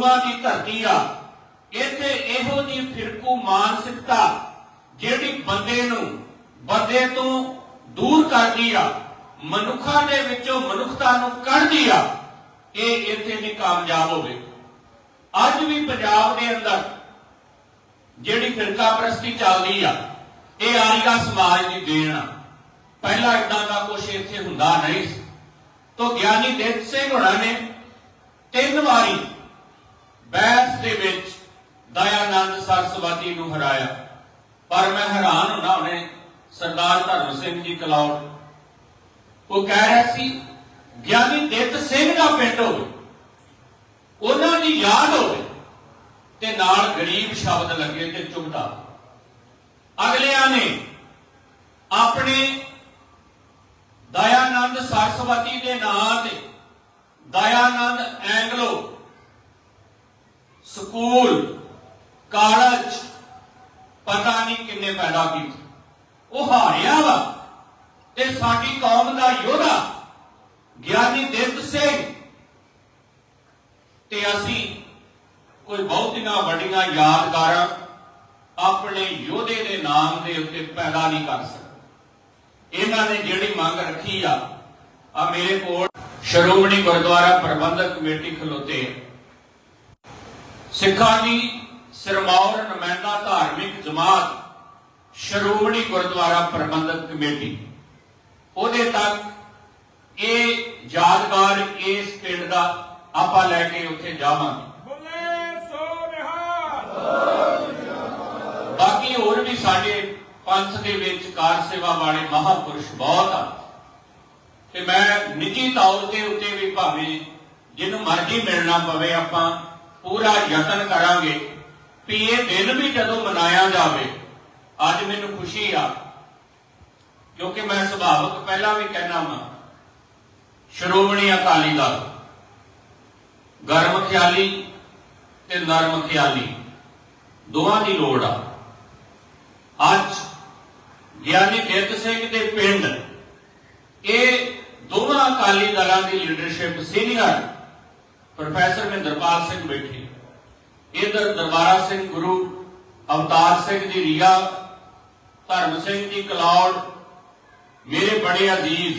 ਗੁਰੂਆਂ ਦੀ ਧਰਤੀ ਆ। ਇੱਥੇ ਇਹੋ ਜੀ ਫਿਰਕੂ ਮਾਨਸਿਕਤਾ ਜਿਹੜੀ ਬੰਦੇ ਨੂੰ, ਬੰਦੇ ਤੋਂ ਦੂਰ ਕਰਦੀ ਆ, ਮਨੁੱਖਾਂ ਦੇ ਵਿੱਚੋਂ ਮਨੁੱਖਤਾ ਨੂੰ ਕੱਢਦੀ ਆ, ਇਹ ਇੱਥੇ ਨਹੀਂ ਕਾਮਯਾਬ ਹੋਵੇ। ਅੱਜ ਵੀ ਪੰਜਾਬ ਦੇ ਅੰਦਰ ਜਿਹੜੀ ਫਿਰਕਾ ਪ੍ਰਸਤੀ ਚੱਲਦੀ ਆ, ਇਹ ਆਰੀਆ ਸਮਾਜ ਦੀ ਦੇਣ ਆ। ਪਹਿਲਾਂ ਇਦਾਂ ਦਾ ਕੁਝ ਇੱਥੇ ਹੁੰਦਾ ਨਹੀਂ ਸੀ। ਗਿਆਨੀ ਦਿੱਤ ਸਿੰਘ ਹੋਣਾ ਨੇ ਤਿੰਨ ਵਾਰੀ ਬੈਸ ਦੇ ਵਿੱਚ ਦਇਆਨੰਦ ਨੂੰ ਹਰਾਇਆ। ਪਰ ਮੈਂ ਹੈਰਾਨ ਹੁੰਦਾ ਉਹਨੇ ਸਰਦਾਰ ਧਰਮ ਸਿੰਘ ਜੀ ਕਲੌੜ ਉਹ ਕਹਿ ਰਿਹਾ ਸੀ, ਗਿਆਨੀ ਦਿੱਤ ਸਿੰਘ ਦਾ ਪਿੰਡ ਹੋਵੇ, ਉਹਨਾਂ ਦੀ ਯਾਦ ਹੋਵੇ ਤੇ ਨਾਲ ਗਰੀਬ ਸ਼ਬਦ ਲੱਗੇ ਤੇ ਚੁਗਤਾ ਅਗਲਿਆਂ ਨੇ ਆਪਣੇ ਦਇਆਨੰਦ ਸਰਸਵਤੀ ਦੇ ਨਾਂ ਤੇ ਦਇਆਨੰਦ ਐਂਗਲੋ ਸਕੂਲ ਕਾਲਜ, ਪਤਾ ਨਹੀਂ ਕਿੰਨੇ ਪੈਦਾ ਕੀਤੇ। ਉਹ ਹਾਰਿਆ ਵਾ ਤੇ ਸਾਡੀ ਕੌਮ ਦਾ ਯੋਧਾ ਗਿਆਨੀ ਦਿੱਤ ਸਿੰਘ। ਤੇ ਅਸੀਂ ਕੋਈ ਬਹੁਤੀਆਂ ਵੱਡੀਆਂ ਯਾਦਗਾਰਾਂ ਆਪਣੇ ਯੋਧੇ ਦੇ ਨਾਮ ਦੇ ਉੱਤੇ ਪੈਦਾ ਨਹੀਂ ਕਰ ਸਕਦੇ। ਇਹਨਾਂ ਨੇ ਜਿਹੜੀ ਮੰਗ ਰੱਖੀ ਆ ਆ ਮੇਰੇ ਕੋਲ ਸ਼੍ਰੋਮਣੀ ਗੁਰਦੁਆਰਾ ਪ੍ਰਬੰਧਕ ਕਮੇਟੀ ਖਲੋਤੇ ਸਿੱਖਾਂ ਦੀ ਸਿਰਮੌਰ ਨੁਮਾਇੰਦਾ ਧਾਰਮਿਕ ਜਮਾਤ ਸ਼੍ਰੋਮਣੀ ਗੁਰਦੁਆਰਾ ਪ੍ਰਬੰਧਕ ਕਮੇਟੀ। ਉਹਦੇ ਤੱਕ ਇਹ ਯਾਦਗਾਰ ਇਸ ਪਿੰਡ ਦਾ ਆਪਾਂ ਲੈ ਕੇ ਉੱਥੇ ਜਾਵਾਂਗੇ। ਬੁੱਲੇ ਸੋ ਨਿਹਾਲ। ਬਾਕੀ ਹੋਰ ਵੀ ਸਾਡੇ ਪੰਥ ਦੇ ਵਿੱਚ ਕਾਰ ਸੇਵਾ ਵਾਲੇ ਮਹਾਪੁਰਸ਼ ਬਹੁਤ ਆ। ਤੇ ਮੈਂ ਨਿੱਜੀ ਤੌਰ ਤੇ ਉੱਤੇ ਵੀ ਭਾਵੇਂ ਜਿਹਨੂੰ ਮਰਜ਼ੀ ਮਿਲਣਾ ਪਵੇ ਆਪਾਂ ਪੂਰਾ ਯਤਨ ਕਰਾਂਗੇ। ਵੀ ਇਹ ਦਿਨ ਵੀ ਜਦੋਂ ਮਨਾਇਆ ਜਾਵੇ, ਅੱਜ ਮੈਨੂੰ ਖੁਸ਼ੀ ਆ। ਕਿਉਂਕਿ ਮੈਂ ਸੁਭਾਵਕ ਪਹਿਲਾਂ ਵੀ ਕਹਿਣਾ ਵਾਂ, ਸ਼੍ਰੋਮਣੀ ਅਕਾਲੀ ਦਲ, ਗਰਮ ਖਿਆਲੀ ਤੇ ਨਰਮ ਖਿਆਲੀ, ਦੋਵਾਂ ਦੀ ਲੋੜ ਆ। ਅੱਜ ਗਿਆਨੀ ਦਿੱਤ ਸਿੰਘ ਦੇ ਪਿੰਡ, ਇਹ ਦੋਵਾਂ ਅਕਾਲੀ ਦਲਾਂ ਦੀ leadership senior professor Mahinderpal Singh ਬੈਠੇ। ਇਧਰ ਦਰਬਾਰਾ ਸਿੰਘ ਗੁਰੂ ਅਵਤਾਰ ਸਿੰਘ ਦੀ ਰੀਆ, ਧਰਮ ਸਿੰਘ ਦੀ ਕਲੌੜ, ਮੇਰੇ ਬੜੇ ਅਜ਼ੀਜ਼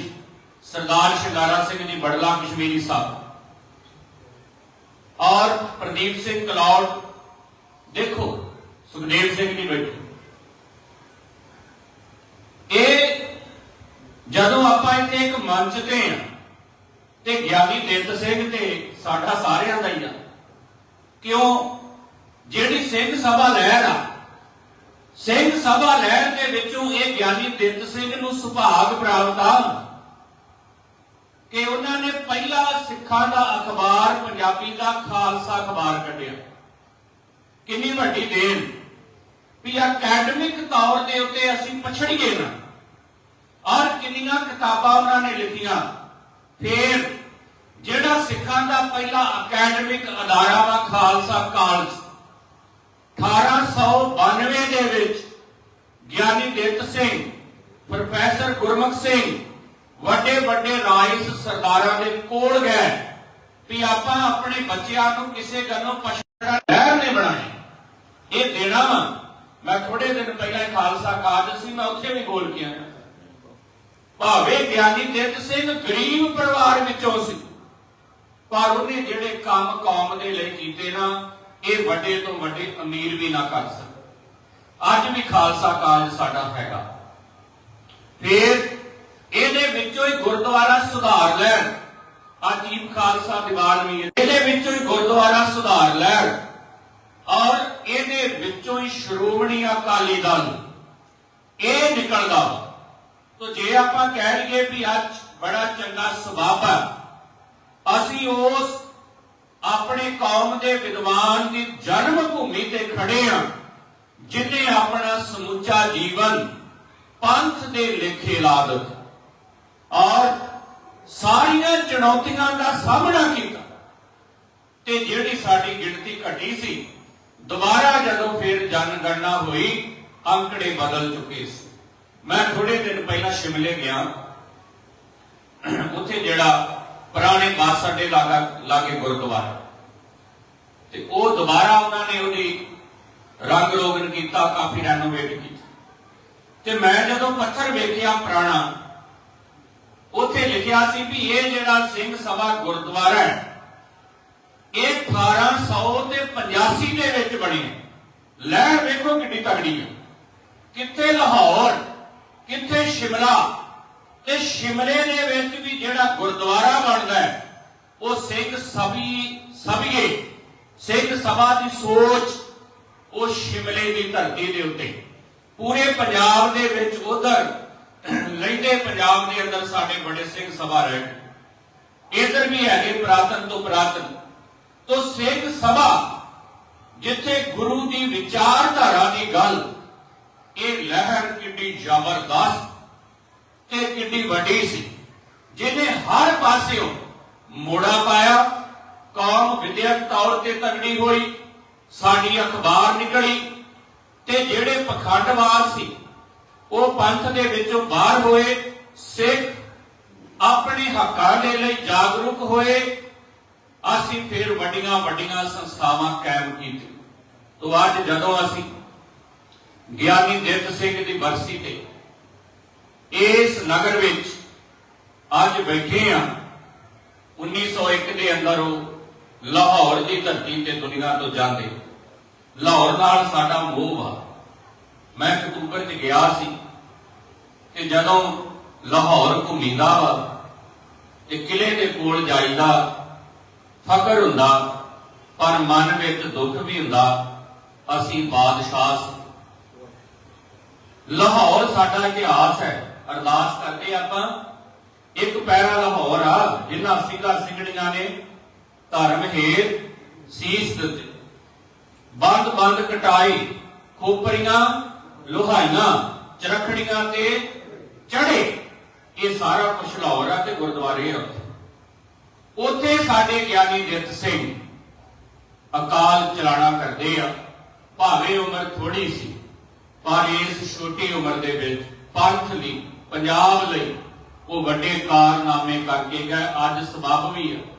ਸਰਦਾਰ ਸ਼ਿੰਗਾਰਾ ਸਿੰਘ ਦੀ ਬੜਲਾ ਕਸ਼ਮੀਰੀ ਸਾਹਿਬ। ਔਰ ਪ੍ਰਦੀਪ ਸਿੰਘ ਕਲੌੜ, ਦੇਖੋ ਸੁਖਦੇਵ ਸਿੰਘ ਜੀ ਬੈਠੇ। ਇਹ ਜਦੋਂ ਆਪਾਂ ਇੱਥੇ ਇੱਕ ਮੰਚ ਤੇ ਆ, ਤੇ ਗਿਆਨੀ ਦਿੱਤ ਸਿੰਘ ਤੇ ਸਾਡਾ ਸਾਰਿਆਂ ਦਾ ਹੀ ਆ, ਕਿਉਂ? ਜਿਹੜੀ ਸਿੰਘ ਸਭਾ ਲਹਿਰ ਆ, ਸਿੰਘ ਸਭਾ ਲਹਿਰ ਦੇ ਵਿੱਚੋਂ ਇਹ ਗਿਆਨੀ ਦਿੱਤ ਸਿੰਘ ਨੂੰ ਸੁਭਾਗ ਪ੍ਰਾਪਤ ਆ ਕਿ ਉਹਨਾਂ ਨੇ ਪਹਿਲਾ ਸਿੱਖਾਂ ਦਾ ਅਖਬਾਰ ਪੰਜਾਬੀ ਦਾ ਖਾਲਸਾ ਅਖਬਾਰ ਕੱਢਿਆ। ਕਿੰਨੀ ਵੱਡੀ ਦੇਣ। ਵੀ ਅਕੈਡਮਿਕ ਤੌਰ ਦੇ ਉੱਤੇ ਅਸੀਂ ਪਛੜੀਏ ਨਾ। ਔਰ ਕਿੰਨੀਆਂ ਕਿਤਾਬਾਂ ਉਹਨਾਂ ਨੇ ਲਿਖੀਆਂ। ਫਿਰ ਜਿਹੜਾ ਸਿੱਖਾਂ ਦਾ ਪਹਿਲਾ ਅਕੈਡਮਿਕ ਅਦਾਰਾ ਵਾ ਖਾਲਸਾ ਕਾਲਜ। 1892 ਦੇ ਵਿੱਚ ਗਿਆਨੀ ਦਿੱਤ ਸਿੰਘ, ਪ੍ਰੋਫੈਸਰ ਗੁਰਮੁਖ ਸਿੰਘ, ਵੱਡੇ ਵੱਡੇ ਰਾਈਸ ਸਰਦਾਰਾਂ ਦੇ ਕੋਲ ਗਏ ਵੀ ਆਪਾਂ ਆਪਣੇ ਬੱਚਿਆਂ ਨੂੰ ਕਿਸੇ ਗੱਲੋਂ ਪਛੜਾ ਲਹਿਰ ਨੇ ਬਣਾਏ ਇਹ ਦੇਣਾ ਵਾ। ਮੈਂ ਥੋੜੇ ਦਿਨ ਪਹਿਲਾਂ ਖਾਲਸਾ ਕਾਲਜ ਸੀ, ਮੈਂ ਉੱਥੇ ਵੀ ਬੋਲ ਕੇ ਆਇਆ ਭਾਵੇਂ ਗਿਆਨੀ ਦਿੱਤ ਸਿੰਘ ਗਰੀਬ ਪਰਿਵਾਰ ਵਿੱਚੋਂ ਸੀ, ਪਰ ਉਹਨੇ ਜਿਹੜੇ ਕੰਮ ਕੌਮ ਦੇ ਲਈ ਕੀਤੇ ਨਾ ਇਹ ਵੱਡੇ ਤੋਂ ਵੱਡੇ ਅਮੀਰ ਵੀ ਨਾ ਕਰ ਸਕੇ ਅੱਜ ਵੀ ਖਾਲਸਾ ਕਾਲਜ ਸਾਡਾ ਹੈਗਾ। ਫਿਰ ਇਹਦੇ ਵਿੱਚੋਂ ਹੀ ਗੁਰਦੁਆਰਾ ਸੁਧਾਰ ਲੈਣ। ਅਜੀਬ ਖਾਲਸਾ ਦੀਵਾਨ ਵੀ ਇਹਦੇ ਵਿੱਚੋਂ ਹੀ ਗੁਰਦੁਆਰਾ ਸੁਧਾਰ ਲੈਣ। ਔਰ ਇਹਦੇ ਵਿੱਚੋਂ ਹੀ ਸ਼੍ਰੋਮਣੀ ਅਕਾਲੀ ਦਲ ਇਹ ਨਿਕਲਦਾ। ਵਾ। ਤੋ ਜੇ ਆਪਾਂ ਕਹਿ ਲਈਏ ਵੀ ਅੱਜ ਬੜਾ ਚੰਗਾ ਸਬਬ ਹੈ, ਅਸੀਂ ਉਸ ਆਪਣੇ ਕੌਮ ਦੇ ਵਿਦਵਾਨ ਦੀ ਜਨਮ ਭੂਮੀ ਤੇ ਖੜੇ ਹਾਂ ਜਿਨੇ ਆਪਣਾ ਸਮੁੱਚਾ ਜੀਵਨ ਪੰਥ ਦੇ ਲੇਖੇ ਲਾ ਦਿੱਤਾ ਔਰ ਸਾਰੀਆਂ ਚੁਣੌਤੀਆਂ ਦਾ ਸਾਹਮਣਾ ਕੀਤਾ। ਤੇ ਜਿਹੜੀ ਸਾਡੀ ਗਿਣਤੀ ਘਟੀ ਸੀ, ਦੁਬਾਰਾ ਜਦੋਂ ਫਿਰ ਜਨਗਣਨਾ ਹੋਈ, ਅੰਕੜੇ ਬਦਲ ਚੁੱਕੇ ਸੀ। ਮੈਂ ਥੋੜੇ ਦਿਨ ਪਹਿਲਾਂ ਸ਼ਿਮਲੇ ਗਿਆ। ਉੱਥੇ ਜਿਹੜਾ ਪੁਰਾਣੇ ਬੱਸ ਅੱਡੇ ਲਾਗਾ ਲਾਗੇ ਗੁਰਦੁਆਰਾ ਤੇ ਉਹ ਦੁਬਾਰਾ ਉਹਨਾਂ ਨੇ ਉਹਦੀ ਰੰਗ ਰੋਗਨ ਕੀਤਾ, ਕਾਫੀ ਰੈਨੋਵੇਟ ਕੀਤਾ। ਤੇ ਮੈਂ ਜਦੋਂ ਪੱਥਰ ਵੇਖਿਆ ਪੁਰਾਣਾ, ਉੱਥੇ ਲਿਖਿਆ ਸੀ ਵੀ ਇਹ ਜਿਹੜਾ ਸਿੰਘ ਸਭਾ ਗੁਰਦੁਆਰਾ ਹੈ, ਇਹ 1885 ਦੇ ਵਿੱਚ ਬਣੀ ਹੈ। ਲਹਿਰ ਵੇਖੋ ਕਿੰਨੀ ਤਕੜੀ ਹੈ। ਕਿੱਥੇ ਲਾਹੌਰ, ਕਿੱਥੇ ਸ਼ਿਮਲਾ ਤੇ ਸ਼ਿਮਲੇ ਦੇ ਵਿੱਚ ਵੀ ਜਿਹੜਾ ਗੁਰਦੁਆਰਾ ਬਣਦਾ ਹੈ, ਉਹ ਸਿੰਘ ਸਭੀ ਸਭੀਏ ਸਿੰਘ ਸਭਾ ਦੀ ਸੋਚ ਉਹ ਸ਼ਿਮਲੇ ਦੀ ਧਰਤੀ ਦੇ ਉੱਤੇ। ਪੂਰੇ ਪੰਜਾਬ ਦੇ ਵਿੱਚ ਉਧਰ, ਲੈਂਦੇ ਪੰਜਾਬ ਦੇ ਅੰਦਰ ਸਾਡੇ ਬੜੇ ਸਿੰਘ ਸਭਾ ਰਹੇ ਇਧਰ ਵੀ ਹੈਗੇ ਪ੍ਰਾਤਨ ਤੋਂ ਪ੍ਰਾਤਨ। ਤੋਂ ਸਿੰਘ ਸਭਾ ਜਿੱਥੇ ਗੁਰੂ ਦੀ ਵਿਚਾਰਧਾਰਾ ਦੀ ਗੱਲ, ਇਹ ਲਹਿਰ ਕਿੰਨੀ ਜ਼ਬਰਦਸਤ ਕਿੰਨੀ ਵੱਡੀ ਸੀ। ਜਿਹਨੇ ਹਰ ਪਾਸਿਓਂ ਮੋੜਾ ਪਾਇਆ, ਕੌਮ ਵਿਦਿਅਕ ਤੌਰ ਤੇ ਤਗੜੀ ਹੋਈ, ਸਾਡੀ ਅਖਬਾਰ ਨਿਕਲੀ ਤੇ ਜਿਹੜੇ ਪਖੰਡਵਾਦ ਸੀ, ਉਹ ਪੰਥ ਦੇ ਵਿੱਚੋਂ ਬਾਹਰ ਹੋਏ, ਸਿੱਖ ਆਪਣੇ ਹੱਕਾਂ ਦੇ ਲਈ ਜਾਗਰੂਕ ਹੋਏ, ਅਸੀਂ ਫਿਰ ਵੱਡੀਆਂ ਵੱਡੀਆਂ ਸੰਸਥਾਵਾਂ ਕਾਇਮ ਕੀਤੀਆਂ। ਤੋਂ ਅੱਜ ਜਦੋਂ ਅਸੀਂ ਗਿਆਨੀ ਦਿੱਤ ਸਿੰਘ ਦੀ ਬਰਸੀ ਤੇ ਨਗਰ ਵਿੱਚ ਅੱਜ ਬੈਠੇ ਆ 1901 ਦੇ ਅੰਦਰ ਉਹ ਲਾਹੌਰ ਦੀ ਧਰਤੀ ਤੇ ਦੁਨੀਆ ਤੋਂ ਜਾਂਦੇ। ਲਾਹੌਰ ਨਾਲ ਸਾਡਾ ਮੋਹ ਆ। ਮੈਂ ਅਕਤੂਬਰ 'ਚ ਗਿਆ ਸੀ ਤੇ ਜਦੋਂ ਲਾਹੌਰ ਘੁੰਮੀਦਾ ਵਾ ਤੇ ਕਿਲੇ ਦੇ ਕੋਲ ਜਾਈਦਾ ਫਕਰ ਹੁੰਦਾ, ਪਰ ਮਨ ਵਿੱਚ ਦੁੱਖ ਵੀ ਹੁੰਦਾ, ਅਸੀਂ ਬਾਦਸ਼ਾਹ ਸੀ। ਲਾਹੌਰ ਸਾਡਾ ਇਤਿਹਾਸ ਹੈ। ਅਰਦਾਸ ਕਰਦੇ ਆਪਾਂ। ਇੱਕ ਪੈਰਾ ਲਾਹੌਰ ਆ ਜਿਨ੍ਹਾਂ ਸਿੰਘਾਂ ਸਿੰਘਣੀਆਂ ਨੇ, ਧਰਮ ਹੇਰ ਸੀਸ ਦਿੱਤੇ। ਬੰਦ ਬੰਦ ਕਟਾਈ, ਖੋਪਰੀਆਂ, ਲੋਹਾਈਆਂ, ਚਰਖੜੀਆਂ ਤੇ ਚੜੇ। ਇਹ ਸਾਰਾ ਕੁਝ ਲਾਹੌਰ ਆ ਤੇ ਗੁਰਦੁਆਰੇ ਆ। ਉੱਥੇ। ਉੱਥੇ ਸਾਡੇ ਗਿਆਨੀ ਜਿੱਤ ਸਿੰਘ ਅਕਾਲ ਚਲਾਣਾ ਕਰਦੇ ਆ। ਭਾਵੇਂ ਉਮਰ ਥੋੜੀ ਸੀ, ਪਰ ਇਸ ਛੋਟੀ ਉਮਰ ਦੇ ਵਿੱਚ ਪੰਥ ਲਈ ਪੰਜਾਬ ਲਈ ਉਹ ਵੱਡੇ ਕਾਰਨਾਮੇ ਕਰਕੇ ਗਏ। ਅੱਜ ਸਬਬ ਵੀ ਆ।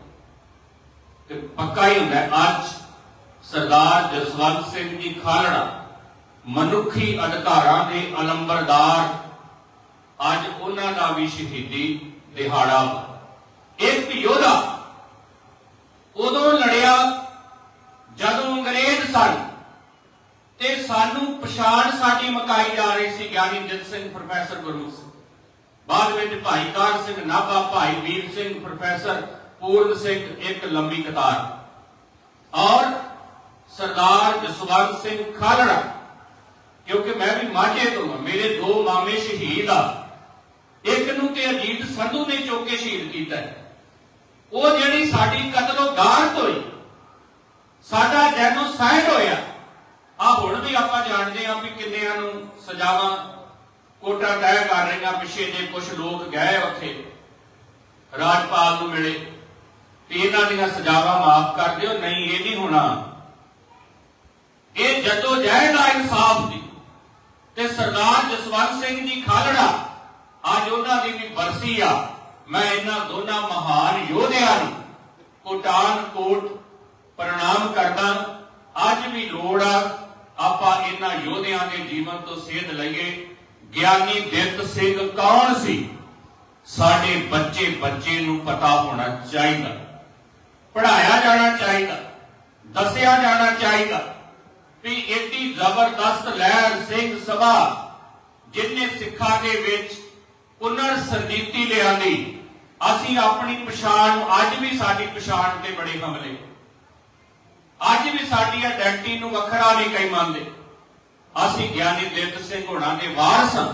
ਤੇ ਪੱਕਾ ਹੀ ਹੁੰਦਾ ਹੈ, ਅੱਜ ਸਰਦਾਰ ਜਸਵੰਤ ਸਿੰਘ ਜੀ ਖਾਲੜਾ ਮਨੁੱਖੀ ਅਧਿਕਾਰਾਂ ਦੇ ਅਲੰਬਰਦਾਰ। ਅੱਜ ਉਹਨਾਂ ਦਾ ਵੀ ਸ਼ਹੀਦੀ ਦਿਹਾੜਾ ਵਾ। ਇੱਕ ਯੋਧਾ ਉਦੋਂ ਲੜਿਆ ਜਦੋਂ ਅੰਗਰੇਜ਼ ਸਨ। ਤੇ ਸਾਨੂੰ ਪਛਾਣ ਸਾਡੀ ਮਕਾਈ ਜਾ ਰਹੀ ਸੀ ਗਿਆਨੀ ਜਿੱਤ ਸਿੰਘ, ਪ੍ਰੋਫੈਸਰ ਗੁਰਮੁਖ ਸਿੰਘ। ਬਾਅਦ ਵਿੱਚ ਭਾਈ ਕਾਨ ਸਿੰਘ, ਨਾਭਾ ਭਾਈ ਵੀਰ ਸਿੰਘ, ਪ੍ਰੋਫੈਸਰ ਪੂਰਨ ਸਿੰਘ, ਇੱਕ ਲੰਮੀ ਕਤਾਰ। ਔਰ ਸਰਦਾਰ ਜਸਵੰਤ ਸਿੰਘ ਖਾਲੜਾ, ਕਿਉਂਕਿ ਮੈਂ ਵੀ ਮਾਝੇ ਤੋਂ ਹਾਂ, ਮੇਰੇ ਦੋ ਮਾਮੇ ਸ਼ਹੀਦ ਆ। ਇੱਕ ਨੂੰ ਤੇ ਅਜੀਤ ਸੰਧੂ ਨੇ ਚੁੱਕ ਕੇ ਸ਼ਹੀਦ ਕੀਤਾ ਉਹ ਜਿਹੜੀ ਸਾਡੀ ਕਤਲੋ ਗਾਰਤ ਹੋਈ, ਸਾਡਾ ਜੈਨੋਸਾਈਡ ਹੋਇਆ ਆ ਹੁਣ ਵੀ ਆਪਾਂ ਜਾਣਦੇ ਹਾਂ ਵੀ ਕਿੰਨਿਆਂ ਨੂੰ ਸਜ਼ਾਵਾਂ ਕੋਟਾ ਤੈਅ ਕਰ ਰਹੀਆਂ, ਪਿੱਛੇ ਜੇ ਕੁਝ ਲੋਕ ਗਏ ਉੱਥੇ, ਰਾਜਪਾਲ ਨੂੰ ਮਿਲੇ ਤੇ ਇਹਨਾਂ ਦੀਆਂ ਸਜ਼ਾਵਾਂ ਮਾਫ ਕਰ ਦਿਓ, ਨਹੀਂ, ਇਹ ਨਹੀਂ ਹੋਣਾ। ਇਹ ਜਦੋਂ ਜਹਿਦ ਆ ਇਨਸਾਫ ਦੀ ਤੇ ਸਰਦਾਰ ਜਸਵੰਤ ਸਿੰਘ ਜੀ ਖਾਲੜਾ, ਅੱਜ ਉਹਨਾਂ ਦੀ ਵੀ ਬਰਸੀ ਆ, ਮੈਂ ਇਹਨਾਂ ਦੋਨਾਂ ਮਹਾਨ ਯੋਧਿਆਂ ਨੂੰ ਕੋਟਾਨ ਕੋਟ ਪ੍ਰਣਾਮ ਕਰਦਾ, ਅੱਜ ਵੀ ਲੋੜ ਆ ਆਪਾਂ ਇਹਨਾਂ ਯੋਧਿਆਂ ਦੇ ਜੀਵਨ ਤੋਂ ਸੇਧ ਲਈਏ। ਗਿਆਨੀ ਦਿੱਤ ਸਿੰਘ ਕੌਣ ਸੀ? ਸਾਡੇ ਬੱਚੇ ਬੱਚੇ ਨੂੰ ਪਤਾ ਹੋਣਾ ਚਾਹੀਦਾ। ਪੜਾਇਆ ਜਾਣਾ ਚਾਹੀਦਾ। ਦੱਸਿਆ ਜਾਣਾ ਚਾਹੀਦਾ। ਵੀ ਇੰਨੀ ਜ਼ਬਰਦਸਤ ਲਹਿਰ ਸਿੰਘ ਸਭਾ ਜਿਨੇ ਸਿੱਖਾਂ ਦੇ ਵਿੱਚ ਪੁਨਰ ਸਰਜੀਤੀ ਲਿਆਂਦੀ, ਅਸੀਂ ਆਪਣੀ ਪਛਾਣ ਅੱਜ ਵੀ ਸਾਡੀ ਪਛਾਣ ਤੇ ਬੜੇ ਹਮਲੇ। ਅੱਜ ਵੀ ਸਾਡੀ ਆਇਡੈਂਟੀ ਨੂੰ ਵੱਖਰਾ ਨਹੀਂ ਕਈ ਮੰਨਦੇ। ਅਸੀਂ ਗਿਆਨੀ ਦਿੱਤ ਸਿੰਘ ਹੋਣਾ ਦੇ ਵਾਰਸ ਹਾਂ।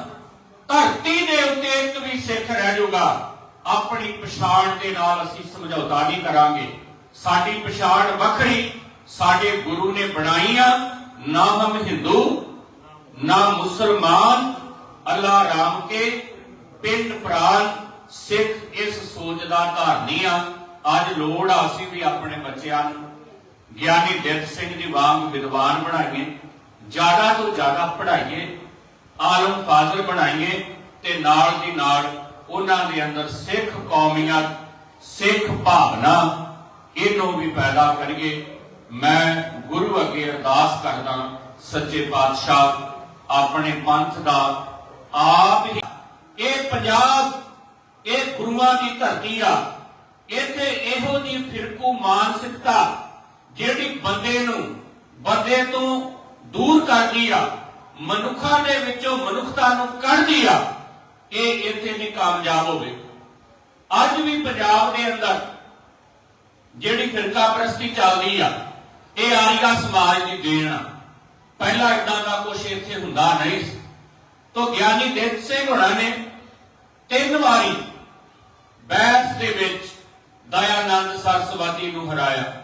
ਧਰਤੀ ਦੇ ਉੱਤੇ ਇੱਕ ਵੀ ਸਿੱਖ ਰਹਿ ਜਾਊਗਾ, ਆਪਣੀ ਪਛਾਣ ਦੇ ਨਾਲ ਅਸੀਂ ਸਮਝੌਤਾ ਨਹੀਂ ਕਰਾਂਗੇ। ਸਾਡੀ ਪਛਾਣ ਵੱਖਰੀ, ਸਾਡੇ ਗੁਰੂ ਨੇ ਬਣਾਈ ਆ। ਨਾ ਹਮ ਹਿੰਦੂ, ਨਾ ਮੁਸਲਮਾਨ, ਅੱਲਾ ਰਾਮ ਕੇ ਪਿੰਡ ਪ੍ਰਾਨ ਸਿੱਖ ਇਸ ਸੋਚ ਦਾ ਧਾਰਨੀ ਆ। ਅੱਜ ਲੋੜ ਆ ਅਸੀਂ ਵੀ ਆਪਣੇ ਬੱਚਿਆਂ ਨੂੰ ਗਿਆਨੀ ਦਿੱਤ ਸਿੰਘ ਦੀ ਵਾਂਗ ਵਿਦਵਾਨ ਬਣਾਈਏ, ਜ਼ਿਆਦਾ ਤੋਂ ਜ਼ਿਆਦਾ ਪੜ੍ਹਾਈਏ, ਆਲਮ ਫਾਜ਼ਲ ਬਣਾਈਏ ਤੇ ਨਾਲ ਦੀ ਨਾਲ ਉਹਨਾਂ ਦੇ ਅੰਦਰ ਸਿੱਖ ਕੌਮੀਅਤ ਸਿੱਖ ਭਾਵਨਾ ਇਹਨੂੰ ਵੀ ਪੈਦਾ ਕਰੀਏ। ਮੈਂ ਗੁਰੂ ਅੱਗੇ ਅਰਦਾਸ ਕਰਦਾ ਸੱਚੇ ਪਾਤਸ਼ਾਹ, ਆਪਣੇ ਪੰਥ ਦਾ ਆਪ ਹੀ ਇਹ ਪੰਜਾਬ, ਇਹ ਗੁਰੂਆਂ ਦੀ ਧਰਤੀ ਆ, ਇੱਥੇ ਇਹੋ ਜੀ ਫਿਰਕੂ ਮਾਨਸਿਕਤਾ ਜਿਹੜੀ ਬੰਦੇ ਨੂੰ ਬੰਦੇ ਤੋਂ ਦੂਰ ਕਰਦੀ ਆ, ਮਨੁੱਖਾਂ ਦੇ ਵਿੱਚੋਂ ਮਨੁੱਖਤਾ ਨੂੰ ਕੱਢਦੀ ਆ, ਇਹ ਇੱਥੇ ਵੀ ਕਾਮਯਾਬ ਹੋਵੇ। ਅੱਜ ਵੀ ਪੰਜਾਬ ਦੇ ਅੰਦਰ ਜਿਹੜੀ ਫਿਰਕਾ ਪ੍ਰਸਤੀ ਚੱਲਦੀ ਆ, ਇਹ ਆਰੀਆ ਸਮਾਜ ਦੀ ਦੇਣ ਆ। ਪਹਿਲਾਂ ਇਦਾਂ ਦਾ ਕੁਝ ਇੱਥੇ ਹੁੰਦਾ ਨਹੀਂ ਸੀ। ਤੋ ਗਿਆਨੀ ਦੇਵ ਸਿੰਘ ਹੋਣਾ ਨੇ ਤਿੰਨ ਵਾਰੀ ਬੈਸ ਦੇ ਵਿੱਚ ਦਇਆਨੰਦ ਸਰਸਵਤੀ ਨੂੰ ਹਰਾਇਆ।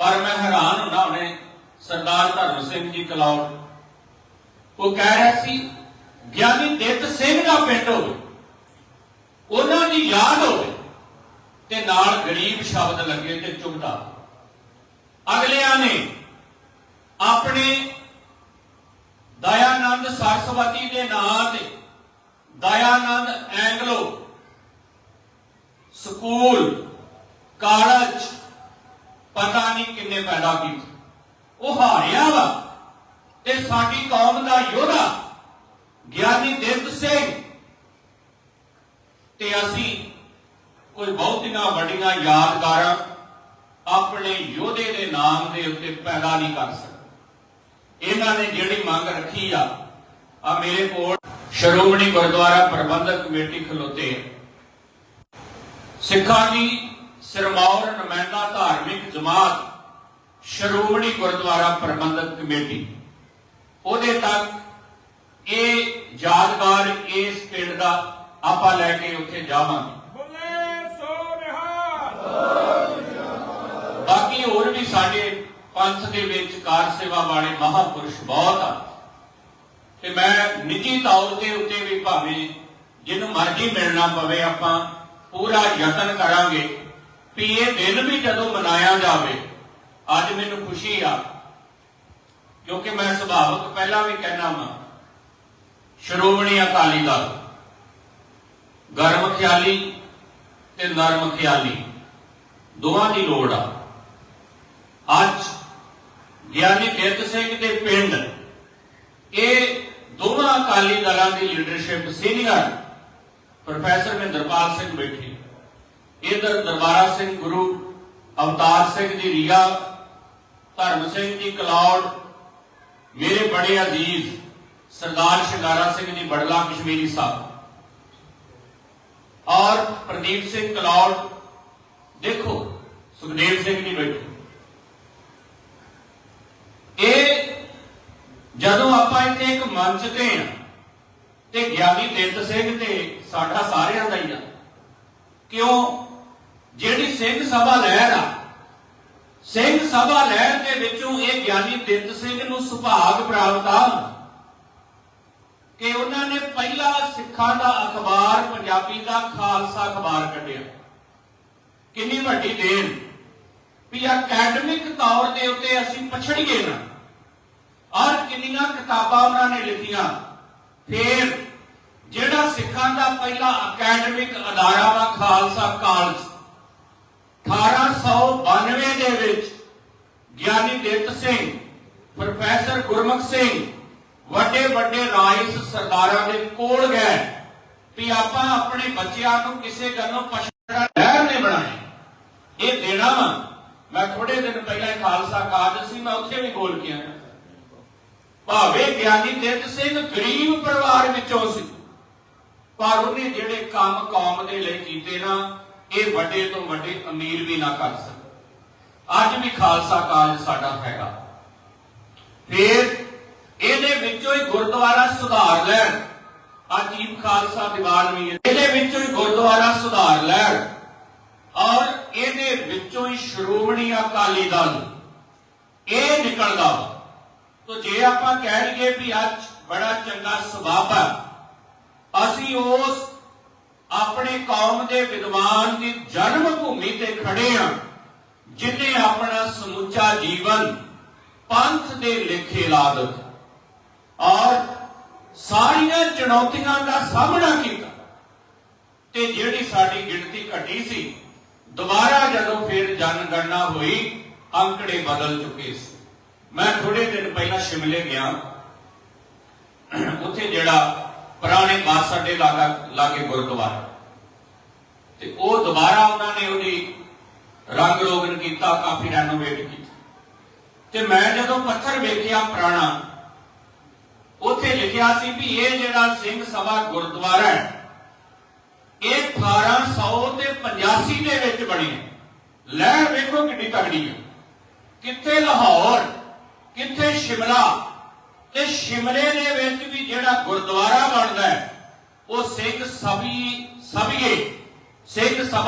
ਪਰ ਮੈਂ ਹੈਰਾਨ ਹੁੰਦਾ ਹੁਣੇ, ਸਰਦਾਰ ਧਰਮ ਸਿੰਘ ਜੀ ਕਲੌੜ ਉਹ ਕਹਿ ਰਿਹਾ ਸੀ, ਗਿਆਨੀ ਦਿੱਤ ਸਿੰਘ ਦਾ ਪਿੰਡ ਹੋਵੇ, ਉਹਨਾਂ ਦੀ ਯਾਦ ਹੋਵੇ ਤੇ ਨਾਲ ਗਰੀਬ ਸ਼ਬਦ ਲੱਗੇ ਤੇ ਚੁਗਦਾ ਅਗਲਿਆਂ ਨੇ ਆਪਣੇ ਦਇਆਨੰਦ ਸਰਸਵਤੀ ਦੇ ਨਾਂ ਤੇ ਦਇਆਨੰਦ ਐਂਗਲੋ ਸਕੂਲ, ਕਾਲਜ ਪਤਾ ਨਹੀਂ ਕਿੰਨੇ ਪੈਦਾ ਕੀਤੇ। ਉਹ ਹਾਰਿਆ ਵਾ ਤੇ ਸਾਡੀ ਕੌਮ ਦਾ ਯੋਧਾ ਗਿਆਨੀ ਦਿੱਤ ਸਿੰਘ। ਤੇ ਅਸੀਂ ਕੋਈ ਬਹੁਤੀਆਂ ਵੱਡੀਆਂ ਯਾਦਗਾਰਾਂ ਆਪਣੇ ਯੋਧੇ ਦੇ ਨਾਮ ਦੇ ਉੱਤੇ ਪੈਦਾ ਨਹੀਂ ਕਰ ਸਕਦੇ। ਇਹਨਾਂ ਨੇ ਜਿਹੜੀ ਮੰਗ ਰੱਖੀ ਆ ਆ ਮੇਰੇ ਕੋਲ ਸ਼੍ਰੋਮਣੀ ਗੁਰਦੁਆਰਾ ਪ੍ਰਬੰਧਕ ਕਮੇਟੀ ਖਲੋਤੇ ਸਿੱਖਾਂ ਦੀ ਸਿਰਮੌਰ ਨੁਮਾਇੰਦਾ ਧਾਰਮਿਕ ਜਮਾਤ ਸ਼੍ਰੋਮਣੀ ਗੁਰਦੁਆਰਾ ਪ੍ਰਬੰਧਕ ਕਮੇਟੀ। ਉਹਦੇ ਤੱਕ ਇਹ ਯਾਦਗਾਰ ਇਸ ਪਿੰਡ ਦਾ ਆਪਾਂ ਲੈ ਕੇ ਉੱਥੇ ਜਾਵਾਂਗੇ। ਬੁੱਲੇ ਸੋ ਨਿਹਾਲ। ਬਾਕੀ ਹੋਰ ਵੀ ਸਾਡੇ ਪੰਥ ਦੇ ਵਿੱਚ ਕਾਰ ਸੇਵਾ ਵਾਲੇ ਮਹਾਪੁਰਸ਼ ਬਹੁਤ ਆ। ਤੇ ਮੈਂ ਨਿੱਜੀ ਤੌਰ ਤੇ ਉੱਤੇ ਵੀ ਭਾਵੇਂ ਜਿਹਨੂੰ ਮਰਜ਼ੀ ਮਿਲਣਾ ਪਵੇ ਆਪਾਂ ਪੂਰਾ ਯਤਨ ਕਰਾਂਗੇ। ਵੀ ਇਹ ਦਿਨ ਵੀ ਜਦੋਂ ਮਨਾਇਆ ਜਾਵੇ, ਅੱਜ ਮੈਨੂੰ ਖੁਸ਼ੀ ਆ, ਕਿਉਂਕਿ ਮੈਂ ਸੁਭਾਵਕ ਪਹਿਲਾਂ ਵੀ ਕਹਿਣਾ ਵਾਂ, ਸ਼੍ਰੋਮਣੀ ਅਕਾਲੀ ਦਲ, ਗਰਮ ਖਿਆਲੀ ਤੇ ਨਰਮ ਖਿਆਲੀ, ਦੋਵਾਂ ਦੀ ਲੋੜ ਆ। ਅੱਜ ਗਿਆਨੀ ਬੇਦ ਸਿੰਘ ਦੇ ਪਿੰਡ, ਇਹ ਦੋਵਾਂ ਅਕਾਲੀ ਦਲਾਂ ਦੀ leadership senior professor Mahinderpal Singh ਬੈਠੇ। ਇਧਰ ਦਰਬਾਰਾ ਸਿੰਘ ਗੁਰੂ ਅਵਤਾਰ ਸਿੰਘ ਦੀ ਰੀਆ, ਧਰਮ ਸਿੰਘ ਦੀ ਕਲੌੜ, ਮੇਰੇ ਬੜੇ ਅਜ਼ੀਜ਼ ਸਰਦਾਰ ਸ਼ਿੰਗਾਰਾ ਸਿੰਘ ਦੀ ਬੜਲਾ ਕਸ਼ਮੀਰੀ ਸਾਹਿਬ। ਔਰ ਪ੍ਰਦੀਪ ਸਿੰਘ ਕਲੌੜ, ਦੇਖੋ ਸੁਖਦੇਵ ਸਿੰਘ ਜੀ ਬੈਠੇ। ਇਹ ਜਦੋਂ ਆਪਾਂ ਇੱਥੇ ਇੱਕ ਮੰਚ ਤੇ ਆ, ਤੇ ਗਿਆਨੀ ਦਿੱਤ ਸਿੰਘ ਤੇ ਸਾਡਾ ਸਾਰਿਆਂ ਦਾ ਹੀ ਆ, ਕਿਉਂ? ਜਿਹੜੀ ਸਿੰਘ ਸਭਾ ਲਹਿਰ ਆ, ਸਿੰਘ ਸਭਾ ਲਹਿਰ ਦੇ ਵਿੱਚੋਂ ਇਹ ਗਿਆਨੀ ਦਿੱਤ ਸਿੰਘ ਨੂੰ ਸੁਭਾਗ ਪ੍ਰਾਪਤ ਆ ਕਿ ਉਹਨਾਂ ਨੇ ਪਹਿਲਾ ਸਿੱਖਾਂ ਦਾ ਅਖਬਾਰ ਪੰਜਾਬੀ ਦਾ ਖਾਲਸਾ ਅਖਬਾਰ ਕੱਢਿਆ। ਕਿੰਨੀ ਵੱਡੀ ਦੇਣ। ਵੀ ਅਕੈਡਮਿਕ ਤੌਰ ਦੇ ਉੱਤੇ ਅਸੀਂ ਪਛੜੀਏ ਨਾ। ਔਰ ਕਿੰਨੀਆਂ ਕਿਤਾਬਾਂ ਉਹਨਾਂ ਨੇ ਲਿਖੀਆਂ। ਫਿਰ ਜਿਹੜਾ ਸਿੱਖਾਂ ਦਾ ਪਹਿਲਾ ਅਕੈਡਮਿਕ ਅਦਾਰਾ ਵਾ ਖਾਲਸਾ ਕਾਲਜ 1892 ਦੇ ਵਿੱਚ ਗਿਆਨੀ ਦਿੱਤ ਸਿੰਘ, ਪ੍ਰੋਫੈਸਰ ਗੁਰਮੁਖ ਸਿੰਘ, ਵੱਡੇ ਵੱਡੇ ਰਾਈਸ ਸਰਦਾਰਾਂ ਦੇ ਕੋਲ ਗਏ ਵੀ ਆਪਾਂ ਆਪਣੇ ਬੱਚਿਆਂ ਨੂੰ ਕਿਸੇ ਗੱਲੋਂ ਪਛੜਾ ਲਹਿਰ ਨੇ ਬਣਾਏ ਇਹ ਦੇਣਾ ਵਾ। ਮੈਂ ਥੋੜੇ ਦਿਨ ਪਹਿਲਾਂ ਖਾਲਸਾ ਕਾਲਜ ਸੀ, ਮੈਂ ਉੱਥੇ ਵੀ ਬੋਲ ਕੇ ਆਇਆ। ਭਾਵੇਂ ਗਿਆਨੀ ਦਿੱਤ ਸਿੰਘ ਗਰੀਬ ਪਰਿਵਾਰ ਵਿੱਚੋਂ ਸੀ, ਪਰ ਉਹਨੇ ਜਿਹੜੇ ਕੰਮ ਕੌਮ ਦੇ ਲਈ ਕੀਤੇ ਨਾ ਇਹ ਵੱਡੇ ਤੋਂ ਵੱਡੇ ਅਮੀਰ ਵੀ ਨਾ ਕਰ ਸਕੇ ਅੱਜ ਵੀ ਖਾਲਸਾ ਕਾਲਜ ਸਾਡਾ ਹੈਗਾ। ਫਿਰ ਇਹਦੇ ਵਿੱਚੋਂ ਹੀ ਗੁਰਦੁਆਰਾ ਸੁਧਾਰ ਲੈਣ। ਅਜੀਬ ਖਾਲਸਾ ਦੀਵਾਨ ਵੀ ਇਹਦੇ ਵਿੱਚੋਂ ਹੀ ਗੁਰਦੁਆਰਾ ਸੁਧਾਰ ਲੈਣ। ਔਰ ਇਹਦੇ ਵਿੱਚੋਂ ਹੀ ਸ਼੍ਰੋਮਣੀ ਅਕਾਲੀ ਦਲ। ਇਹ ਨਿਕਲਦਾ। ਵਾ ਤੋ ਜੇ ਆਪਾਂ ਕਹਿ ਲਈਏ ਵੀ ਅੱਜ ਬੜਾ ਚੰਗਾ ਸਬਬ ਹੈ। ਅਸੀਂ ਉਸ ਆਪਣੇ ਕੌਮ ਦੇ ਵਿਦਵਾਨ ਦੀ ਜਨਮ ਭੂਮੀ ਤੇ ਖੜੇ ਹਾਂ ਜਿਨੇ ਆਪਣਾ ਸਮੁੱਚਾ ਜੀਵਨ ਪੰਥ ਦੇ ਲੇਖੇ ਲਾ ਦਿੱਤਾ ਔਰ ਸਾਰੀਆਂ ਚੁਣੌਤੀਆਂ ਦਾ ਸਾਹਮਣਾ ਕੀਤਾ। ਤੇ ਜਿਹੜੀ ਸਾਡੀ ਗਿਣਤੀ ਘਟੀ ਸੀ, ਦੁਬਾਰਾ ਜਦੋਂ ਫਿਰ ਜਨਗਣਨਾ ਹੋਈ, ਅੰਕੜੇ ਬਦਲ ਚੁੱਕੇ ਸੀ। ਮੈਂ ਥੋੜੇ ਦਿਨ ਪਹਿਲਾਂ ਸ਼ਿਮਲੇ ਗਿਆ। ਉੱਥੇ ਜਿਹੜਾ ਪੁਰਾਣੇ ਬੱਸ ਅੱਡੇ ਲਾਗਾ ਲਾਗੇ ਗੁਰਦੁਆਰਾ। ਤੇ ਉਹ ਦੁਬਾਰਾ ਉਹਨਾਂ ਨੇ ਉਹਦੀ ਰੰਗ ਰੋਗਨ ਕੀਤਾ, ਕਾਫੀ ਰੈਨੋਵੇਟ ਕੀਤਾ। ਤੇ ਮੈਂ ਜਦੋਂ ਪੱਥਰ ਵੇਖਿਆ ਪੁਰਾਣਾ, ਉੱਥੇ ਲਿਖਿਆ ਸੀ ਵੀ ਇਹ ਜਿਹੜਾ ਸਿੰਘ ਸਭਾ ਗੁਰਦੁਆਰਾ ਹੈ, ਇਹ 1885 ਦੇ ਵਿੱਚ ਬਣੀ ਹੈ। ਲਹਿਰ ਵੇਖੋ ਕਿੰਨੀ ਤਕੜੀ ਹੈ। ਕਿੱਥੇ ਲਾਹੌਰ, ਕਿੱਥੇ ਸ਼ਿਮਲਾ ਤੇ ਸ਼ਿਮਲੇ ਦੇ ਵਿੱਚ ਵੀ ਜਿਹੜਾ ਗੁਰਦੁਆਰਾ ਬਣਦਾ ਹੈ, ਉਹ ਸਿੰਘ ਸਭੀ ਸਭੀਏ ਸਿੰਘ ਸਭਾ